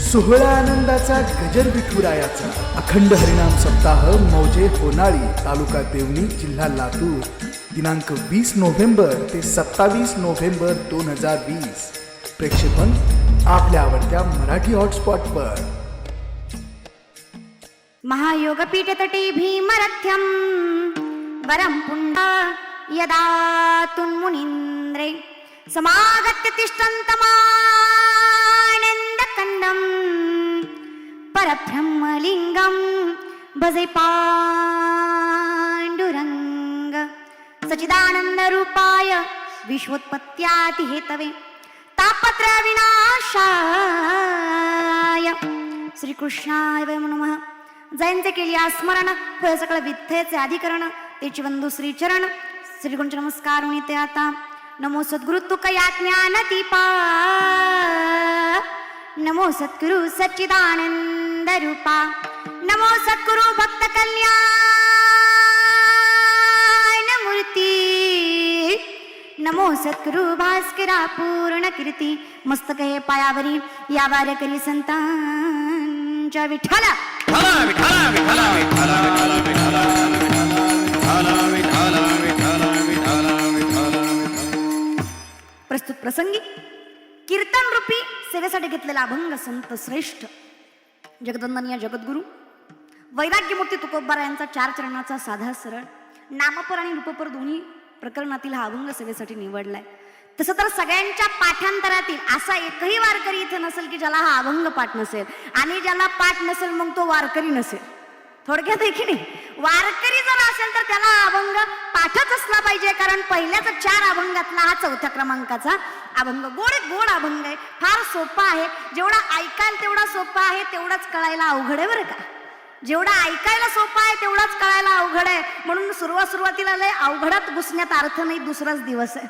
सोहळा आनंदाचा गजर विठुरायाचा. अखंड हरिणाम सप्ताह मौजे होनाळी तालुका देवणी जिल्हा लातूर. दिनांक वीस नोव्हेंबर ते सत्तावीस नोव्हेंबर दोन हजार वीस. प्रेक्षेपण आपल्या आवडत्या मराठी हॉटस्पॉटवर. महायोगपीठतटे भीमरथ्यम. वरम पुंडा यदा तुन्मुनीन्द्रे. समागत्य கண்டம் परब्रह्मलिंगम भजे पांडुरंग सचिदानंद रूपाय विश्वोत्पत्त्याति हेतवे तापत्र विनाशाय श्रीकृष्णाय वयम नमः। जयंती केली स्मरण होय सकळ विद्येचे अधिकरण त्याची बंधू श्रीचरण श्रीगुंच नमस्कार उणी ते आता। नमो सद्गुरु तुक या ज्ञानदीपा नमो सत्गुरु सच्चिदानंद रूपा। नमो सद्गुरु भक्त कल्याण मूर्ती। नमो सद्गुरु भास्करा पूर्ण कीर्ती। मस्तक हे पायावरी या वारकरी संतांच्या विठाला प्रस्तुत प्रसंगी कीर्तन रूपी सेवेसाठी घेतलेला अभंग संत श्रेष्ठ जगदंदनीय जगद्गुरु. वैराग्यमूर्ती तुकोबारा यांचा चार चरणाचा साधा सरळ नामपर आणि रूपपर दोन्ही प्रकरणातील हा अभंग सेवेसाठी निवडलाय. तसं तर सगळ्यांच्या पाठांतरातील असा एकही वारकरी इथे नसेल की ज्याला हा अभंग पाठ नसेल आणि ज्याला पाठ नसेल मग तो वारकरी नसेल. थोडक्यात आहे की नाही? वारकरी जर असेल तर त्याला अभंग पाठच असला पाहिजे कारण पहिल्याच चार अभंगातला हा चौथ्या क्रमांकाचा अभंग. गोड गोड अभंग आहे फार सोपा आहे. जेवढा ऐकायला तेवढा सोपा आहे तेवढाच कळायला अवघड आहे बरं का? जेवढा ऐकायला सोपा आहे तेवढाच कळायला अवघड आहे. म्हणून सुरुवात सुरुवातीला लय अवघडात घुसण्यात अर्थ नाही दुसराच दिवस आहे.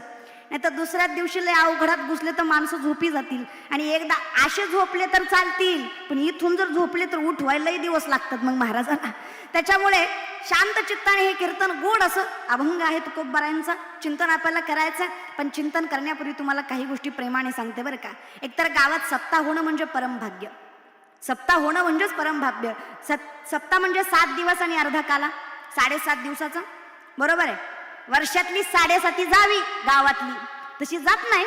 नाही तर दुसऱ्याच दिवशी लय अवघडात घुसले तर माणसं झोपी जातील. आणि एकदा असे झोपले तर चालतील. पण इथून जर झोपले तर उठवायलाही दिवस लागतात मग महाराजांना. त्याच्यामुळे शांत चित्ताने हे कीर्तन गोड असं अभंग आहे तुकोबरायांचा. चिंतन आपल्याला करायचं पण चिंतन करण्यापूर्वी तुम्हाला काही गोष्टी प्रेमाने सांगते बरं का. एकतर गावात सप्ताह होणं म्हणजे परमभाग्य सप्ताह होणं म्हणजेच परमभाग्य सत् सप्ताह म्हणजे सात दिवस आणि अर्धा काला. साडेसात दिवसाचं. बरोबर आहे? वर्षातली साडेसाती जावी गावातली. तशी जात नाही.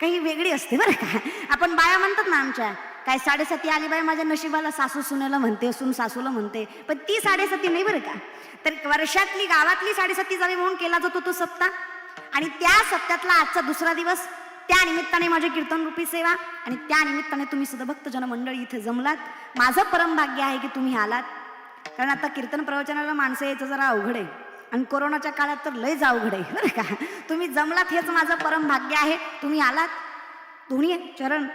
काही वेगळी असते बरं का. आपण बाया म्हणतात ना आमच्या काय साडेसाती आली बाई माझ्या नशिबाला सासू सुनेला म्हणते सून सासूला म्हणते. पण ती साडेसाती नाही बरं का? तर वर्षातली गावातली साडेसाती जावी म्हणून केला जातो तो सप्ताह आणि त्या सप्त्यातला आजचा दुसरा दिवस त्या निमित्ताने माझी कीर्तन रूपी सेवा आणि त्या निमित्ताने तुम्ही सुद्धा भक्तजन मंडळी इथे जमलात. माझं परम भाग्य आहे की तुम्ही आलात. कारण आता कीर्तन प्रवचनाला माणसं यायचं जरा अवघड आहे. आणि कोरोनाच्या काळात तर लयच अवघड आहे बरं का? तुम्ही जमलात हेच माझं परम भाग्य आहे. तुम्ही आलात. दोन्ही चरण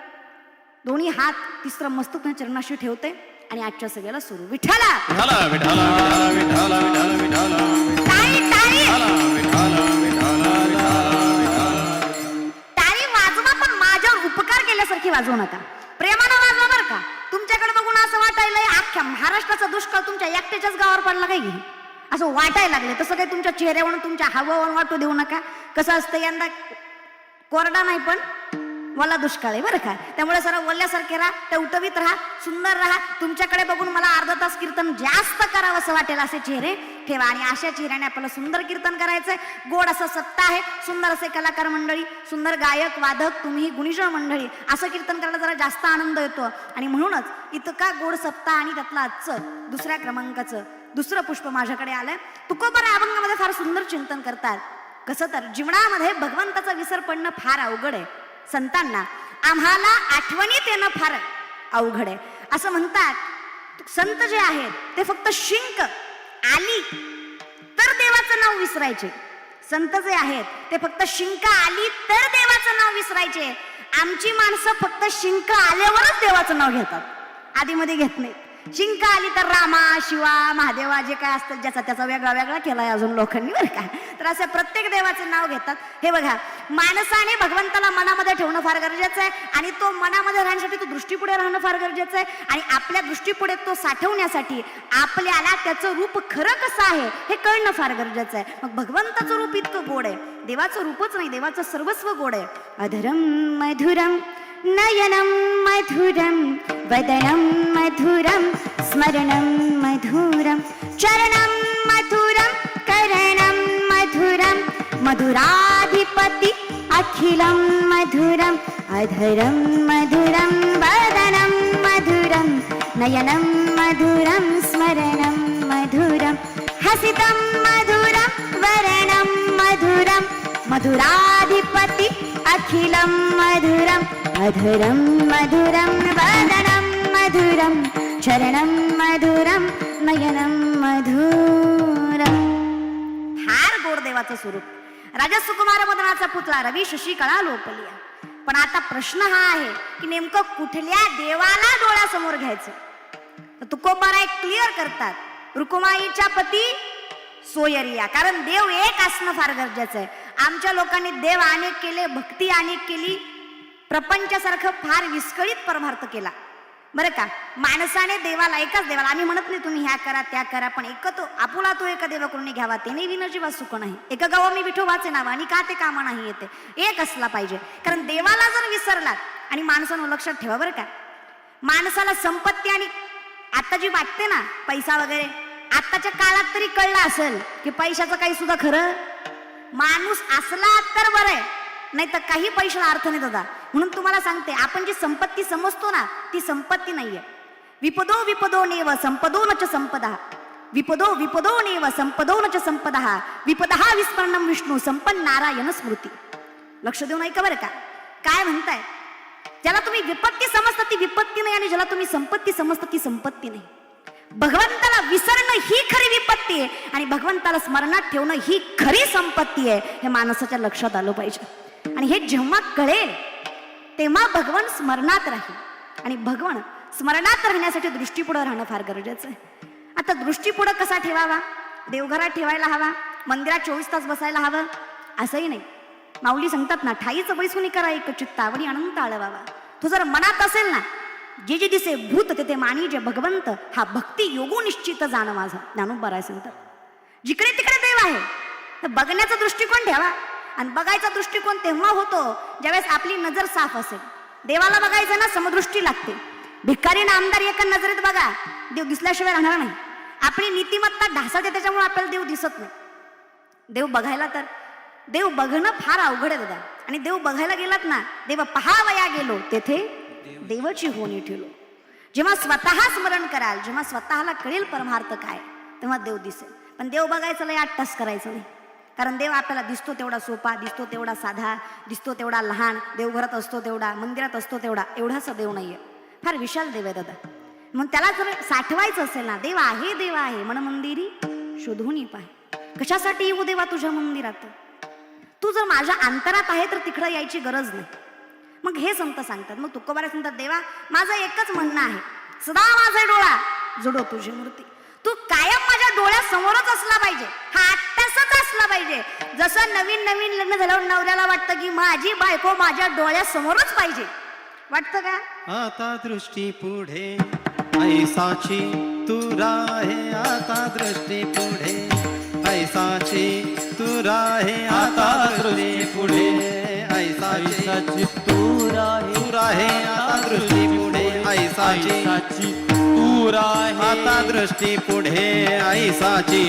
दोन्ही हात तिसरं मस्तक चरणाशी ठेवते आणि आजच्या सगळ्याला सुरू. विठाला विठाला विठाला विठाला विठाला विठाला टाळी टाळी विठाला विठाला विठाला टाळी वाजवा पण माझ्यावर उपकार केल्यासारखी वाजवू नका. प्रेमानं वाजवा बरं का. तुमच्याकडे बघून असं वाटायलंय अख्ख्या महाराष्ट्राचा दुष्काळ तुमच्या एकट्याच्याच गावावर पडला काय की असं वाटायला लागले तसं काही तुमच्या चेहऱ्यावरून तुमच्या हवावरून वाटू देऊ नका. कसं असतं यंदा कोरडा नाही पण वला दुष्काळ आहे बरं का? त्यामुळे जरा वल्ल्यासारखे राहा टवटवीत राहा सुंदर राहा. तुमच्याकडे बघून मला अर्धा तास कीर्तन जास्त करावं असं वाटेल असे चेहरे ठेवा. आणि अशा चेहऱ्याने आपल्याला सुंदर कीर्तन करायचंय. गोड असं सत्ता आहे. सुंदर असे कलाकार मंडळी सुंदर गायक वादक तुम्ही गुणीजन मंडळी असं कीर्तन करायला जरा जास्त आनंद येतो. आणि म्हणूनच इतका गोड सप्ताह आणि त्यातलं आजचं दुसऱ्या क्रमांकाचं दुसरं पुष्प माझ्याकडे आलंय. तुकोबर अभंगामध्ये फार सुंदर चिंतन करतात. कसं तर जीवनामध्ये भगवंताचा विसर पडणं फार अवघड आहे. संतांना आम्हाला आठवणीत येणं फार अवघड आहे. असं म्हणतात संत जे आहेत ते फक्त शिंक आली तर देवाचं नाव विसरायचे. संत जे आहेत ते फक्त शिंक आली तर देवाचं नाव विसरायचे. आमची माणसं फक्त शिंक आल्यावरच देवाचं नाव घेतात. आधीमध्ये घेत नाही शिंक आली तर रामा शिवा महादेवा जे काय असतात ज्याचा त्याचा वेगळा वेगळा केलाय अजून लोकांनी बरं का. तर असे प्रत्येक देवाचं नाव घेतात. हे बघा माणसाने भगवंताला मनामध्ये ठेवणं फार गरजेचं आहे आणि तो मनामध्ये राहण्यासाठी तो दृष्टीपुढे राहणं फार गरजेचं आहे. आणि आपल्या दृष्टीपुढे तो साठवण्यासाठी आपल्याला त्याचं रूप खरं कसं आहे हे कळणं फार गरजेचं आहे. मग भगवंताचं रूप इतकं गोड आहे. देवाचं रूपच नाही देवाचं सर्वस्व गोड आहे. अधरम मधुरम नयनं मधुरं वदनं मधुरं स्मरणं मधुरं चरणं मधुरं करणं मधुरं मधुराधिपति अखिलं मधुरम् अधरं मधुरं वदनं मधुरं नयनं मधुरं स्मरणं मधुरं हसितं मधुरं वरणं मधुरं मधुराधिपति अखिलं मधुरम् मधुरं मधुरं वदनं मधुरं चरणं मधुरं नयनं मधुरं. फार गोड देवाचं स्वरूप. राजा सुकुमार मदनाचा पुतळा रवी शशी लोपलिया. पण आता प्रश्न हा आहे की नेमकं कुठल्या देवाला डोळ्यासमोर घ्यायचं? तुकोबारा एक क्लिअर करतात. रुकुमाईच्या पती सोयरिया. कारण देव एक असणं फार गरजेचं आहे. आमच्या लोकांनी देव अनेक केले भक्ती अनेक केली प्रपंचासारखं फार विस्कळीत परमार्थ केला. बरं का? माणसाने देवाला एकाच देवाला आम्ही म्हणत नाही तुम्ही ह्या करा त्या करा पण एक तो आपुला तो एका देवाकडून घ्यावा ते नाही विनजीवा सुख नाही. एका गावा मी विठोबाचे नाव आणि का ते कामा नाही येते. एक असला पाहिजे. कारण देवाला जर विसरलात आणि माणसानं लक्षात ठेवा बरं का. माणसाला संपत्ती आणि आता जी वाटते ना पैसा वगैरे आत्ताच्या काळात तरी कळलं असेल की पैशाचं काही सुद्धा खरं? माणूस असला तर बरं आहे. नाही तर काही पैशाला अर्थ नाही दादा. म्हणून तुम्हाला सांगते आपण जी संपत्ती समजतो ना ती संपत्ती नाहीये. विपदो विपदो नेव संपदो नच संपदा. विपदो विपदो नेव संपदो नच संपदा. विपदहा विस्मरणम विष्णू संपन्न नारायण स्मृती. लक्ष देऊन ऐका बरं का. काय म्हणताय? ज्याला तुम्ही विपत्ती समजता ती विपत्ती नाही आणि ज्याला तुम्ही संपत्ती समजता ती संपत्ती नाही. भगवंताला विसरणं ही खरी विपत्ती आहे आणि भगवंताला स्मरणात ठेवणं ही खरी संपत्ती आहे हे माणसाच्या लक्षात आलं पाहिजे. आणि हे जेव्हा कळेल तेव्हा भगवान स्मरणात राहील. आणि भगवान स्मरणात राहण्यासाठी दृष्टीपुढं राहणं फार गरजेचं आहे. आता दृष्टीपुढं कसा ठेवावा? देवघरात ठेवायला हवा? मंदिरात चोवीस तास बसायला हवं? असंही नाही. माऊली सांगतात ना ठाईचं बैसुनी करा एक चित्तावणी अनंत आळवावा. तो जर मनात असेल ना जे जे दिसे भूत ते ते मानी जे भगवंत हा भक्ती योगू निश्चित जाणं माझा. ज्ञानोबा सांगतात. जिकडे तिकडे देव आहे तर बघण्याचा दृष्टिकोन ठेवा. आणि बघायचा दृष्टिकोन तेव्हा होतो ज्यावेळेस आपली नजर साफ असेल. देवाला बघायचं ना समदृष्टी लागते. भिकारी ना आमदार एका नजरेत बघा देव दिसल्याशिवाय राहणार नाही. आपली नीतिमत्ता ढासळते त्याच्यामुळे आपल्याला देव दिसत नाही. देव बघायला तर देव बघणं फार अवघड आहे दादा. आणि देव बघायला गेलात ना देव पहावया गेलो तेथे देवाची होणी ठेवलो जेव्हा स्वतः स्मरण कराल जेव्हा स्वतःला कळेल परमार्थ काय तेव्हा देव दिसेल. पण देव बघायचं लय आठ तास करायचं नाही. कारण देव आपल्याला दिसतो तेवढा सोपा दिसतो तेवढा साधा दिसतो तेवढा लहान देवघरात असतो तेवढा मंदिरात असतो तेवढा एवढासा देव नाहीये. फार विशाल देव आहे दादा मग त्याला जर साठवायचं असेल ना देव आहे देव आहे मन मंदिरी शोधून पाय. कशासाठी येऊ देवा तुझ्या मंदिरात? तू जर माझ्या अंतरात आहे तर तिकडं यायची गरज नाही. मग हे संत सांगतात मग तुकोबारे सांगतात देवा माझं एकच म्हणणं आहे. सदा माझा डोळा जुडो तुझी मूर्ती. तू कायम माझ्या डोळ्यासमोरच असला पाहिजे. हा असला पाहिजे. जसं नवीन नवीन लग्न झाल्यावर नवऱ्याला वाटतं की माझी बायको माझ्या डोळ्यासमोरच पाहिजे. वाटतं का? आता दृष्टी पुढे. ऐसाची तू राहे आता दृष्टी पुढे. ऐसाची तू राहे आता दृष्टी पुढे. ऐसाची तू राहे तू राहे आता दृष्टी पुढे. ऐसाची साची तू राहे. आता दृष्टी पुढे ऐसाची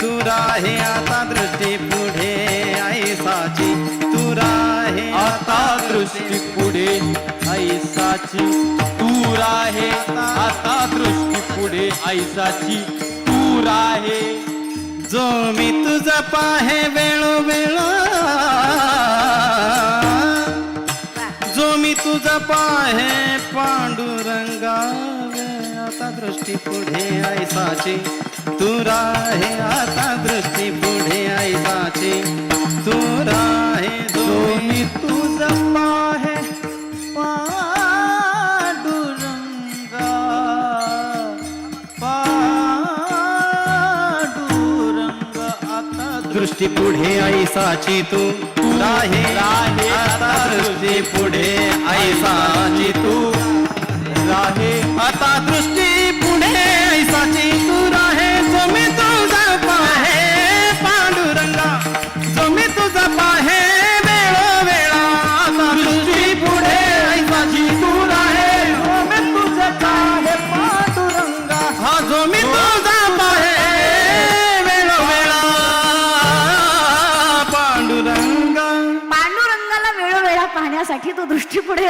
तू राहे आता दृष्टी पुढे ऐसाची तू राहे आता दृष्टी पुढे ऐसाची तू राहे आता दृष्टी पुढे ऐसाची तू राहे. जो मी तुझा पाहे वेळोवेळा जो मी तुझा पाहे पांडुरंगा आता दृष्टी पुढे ऐसाची तू राहे आता दृष्टी पुढे ऐसाची तू राहे जो मी तुझा पाहे पांडुरंगा. पांडुरंग आता दृष्टी पुढे तू राहे राहे आता दृष्टी पुढे ऐसाची तू. राहे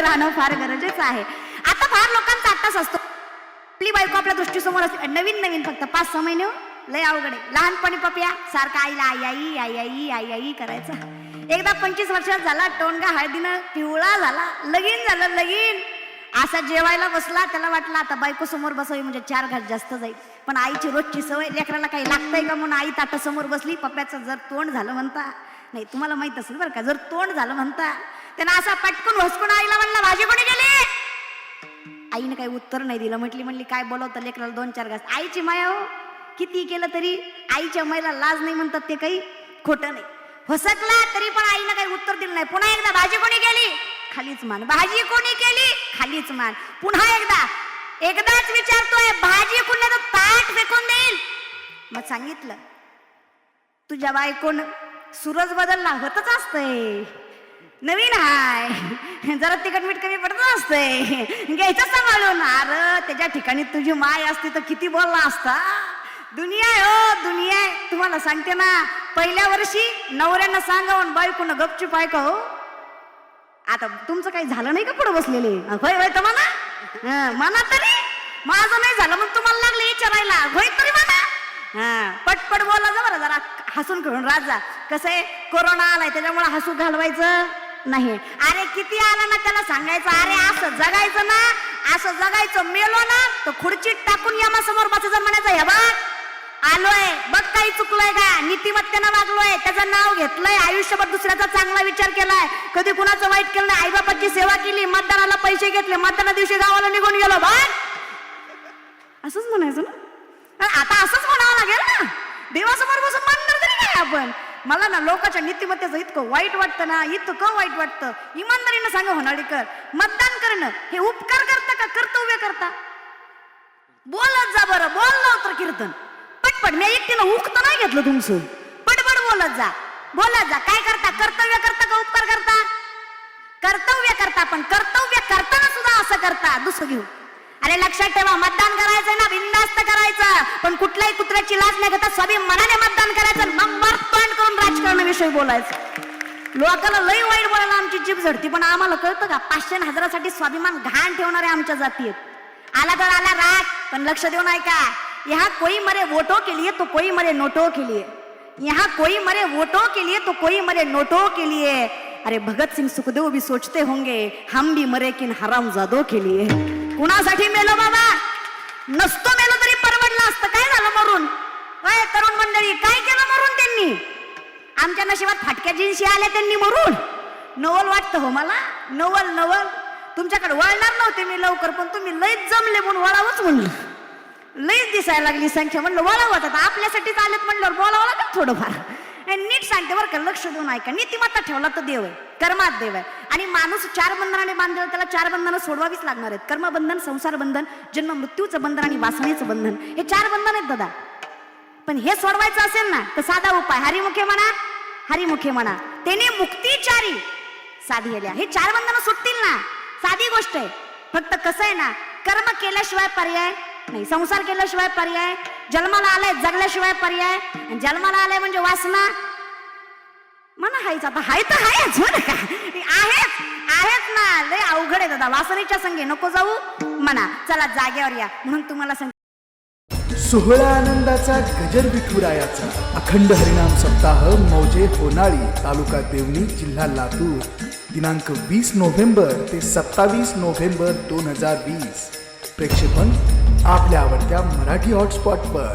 राहणं फार गरजेचं आहे. आता फार लोकांचा आत्ताच असतो. आपली बायको आपल्या दृष्टीसमोर असते. नवीन नवीन फक्त पाच सहा महिने हो. लय अवघड आहे. लहानपणी पप्या सारखा आईला आई आई आई आई आई आई करायचा. एकदा पंचवीस वर्षात झाला टोनगा हळदीनं पिवळा झाला. लगीन झालं लगीन. असा जेवायला बसला त्याला वाटलं आता बायको समोर बसावी म्हणजे चार घास जास्त जाईल. पण आईची रोजची सवय लेकराला काही लागतंय का म्हणून आई ताटासमोर बसली. पप्प्याचं जर तोंड झालं म्हणता. नाही तुम्हाला माहीत असेल बरं का जर तोंड झालं म्हणता त्यानं असा पटकून हसकून आईला म्हणला भाजी कोणी गेली? आईने काही उत्तर नाही दिलं. म्हटली म्हणली काय बोलवतं लेकराला दोन चार घास? आईची माया हो. किती केलं तरी आईच्या मायला लाज नाही म्हणतात ते काही. खोटं नाही. हसकला तरी पण आईनं काही उत्तर दिलं नाही. पुन्हा एकदा भाजी कोणी गेली खालीच मान. भाजी कोणी केली? खालीच मान. पुन्हा एकदा. एकदाच विचारतोय. भाजी कुठल्या तर ताट फेकून देईल? मग सांगितलं तुझ्या बायकोन सूरज बदलला. होतच असतंय. नवीन हाय. जरा तिकट मीठ कमी पडत असतंय. घ्यायचं सांभाळून. अरे त्याच्या ठिकाणी तुझी माय असती तर किती बोलला असता. दुनिया आहे हो दुनिया आहे. तुम्हाला सांगते ना पहिल्या वर्षी नवऱ्यांना सांगावून बायकोनं गपचूप ऐका हो. आता तुमचं काही झालं नाही का पुढे बसलेले? होय होय तर म्हणा. म्हणा तरी. माझं नाही झालं मग तुम्हाला लागले विचारायला. होय तरी म्हणा. हा पटपट बोला जा बरं जरा हसून खेळून राजा कसं आहे? कोरोना आलाय त्याच्यामुळे हसू घालवायचं. नाही. अरे किती आला ना त्याला सांगायचं? अरे असं जगायचं ना असं जगायचं मेलो ना तर खुर्चीत टाकून यामा समोर बसायचं म्हणायचं हे बघ आलोय बघ काही चुकलोय का? नीतिमत्तेनं वागलोय त्याचं नाव घेतलंय आयुष्यभर दुसऱ्याचा चांगला विचार केलाय. कधी कुणाचं वाईट केलं नाही. आईबापाची सेवा केली मतदानाला पैसे घेतले मतदाना दिवशी गावाला निघून गेलो बघ. असंच म्हणायचं ना? आता असंच म्हणावं लागेल ना? देवासमोर बसून मानणार तरी काय आपण? मला ना लोकांच्या नीतिमत्तेचं इतकं वाईट वाटतं ना इतकं वाईट वाटतं. इमानदारीनं सांगा होनाळीकर मतदान करणं हे उपकार करता का कर्तव्य करता? बोलत जा बरं बोल तर कीर्तन. पटपट मी एकटीनं उकतं नाही घेतलं तुमचं. पटपट बोलत जा. बोलत जा. काय करता? कर्तव्य करता का उपकार करता? कर्तव्य करता पण कर्तव्य करताना सुद्धा असं करता. दुसरं घेऊ. अरे लक्षात ठेवा मतदान करायचं ना बिंदास्त करायचं. पण कुठल्याही कुत्र्याची लाच नाही घेता स्वाभिमानाने मतदान करायचं. राजकारणाविषयी बोलायचं. लोकांना लई वाईट बोलायला आमची जीभ झडती पण आम्हाला कळतं का? पाचशे आणि हजारासाठी स्वाभिमान घाण ठेवणारे आमच्या जाती आहेत. आला तर आला राग पण लक्ष देऊन ऐका. यहाँ कोई मरे वोटो के लिए तो कोई मरे नोटो के लिए. यहाँ कोई मरे वोटो के लिए तो कोई मरे नोटो के लिए. अरे भगत सिंह सुखदेव भी सोचते होंगे हम भी मरे किन हराम जादो के लिए. कुणासाठी मेलो बाबा? नसतो मेलो तरी परवडलं असतं. काय झालं मरून? काय तरुण मंडळी काय केलं मरून त्यांनी? आमच्या नशिबात फाटक्या जिन्सी आल्या त्यांनी मरून. नवल वाटतं हो मला. नवल नवल. तुमच्याकडे वळणार नव्हते मी लवकर पण तुम्ही लईच जमले म्हणून वळावंच म्हणलं. लईच दिसायला लागली संख्या म्हणलं वळावत आता आपल्यासाठीच आलेत म्हणल्यावर बोलावं लागेल थोडंफार. आणि नीट सांगते बरं का लक्ष देऊन ऐका. नीतिमत्ता ठेवला तर देव आहे कर्मात देव आहे. आणि माणूस चार बंधनाने बांधलेला त्याला चार बंधनं सोडवावीच लागणार आहेत. कर्मबंधन संसार बंधन जन्म मृत्यूचं बंधन आणि वासनेचं बंधन. हे चार बंधन आहेत दादा. पण हे सोडवायचं असेल ना तर साधा उपाय. हरिमुखे म्हणा हरिमुखे म्हणा. त्याने मुक्तीचारी साधी हे चार बंधनं सुटतील ना? साधी गोष्ट आहे. फक्त कसं आहे ना कर्म केल्याशिवाय पर्याय नाही. संसार केल्याशिवाय पर्याय जन्माला आलाय जगल्याशिवाय पर्याय आणि जन्माला आलाय म्हणजे वासना. म्हणा हायच आता हाय तर हायच बरं का? आहेच आहेच ना. लय अवघड आहे दादा. वासनेच्या संगे नको जाऊ. म्हणा चला जागेवर या. म्हणून तुम्हाला सांग सोहळा आनंदाचा गजर विठुरायाचा. अखंड हरिनाम सप्ताह मौजे होनाळी तालुका देवणी जिल्हा लातूर. दिनांक वीस नोव्हेंबर ते सत्तावीस नोव्हेंबर दोन हजार वीस. प्रेक्षेपण आपल्या आवडत्या मराठी हॉटस्पॉटवर.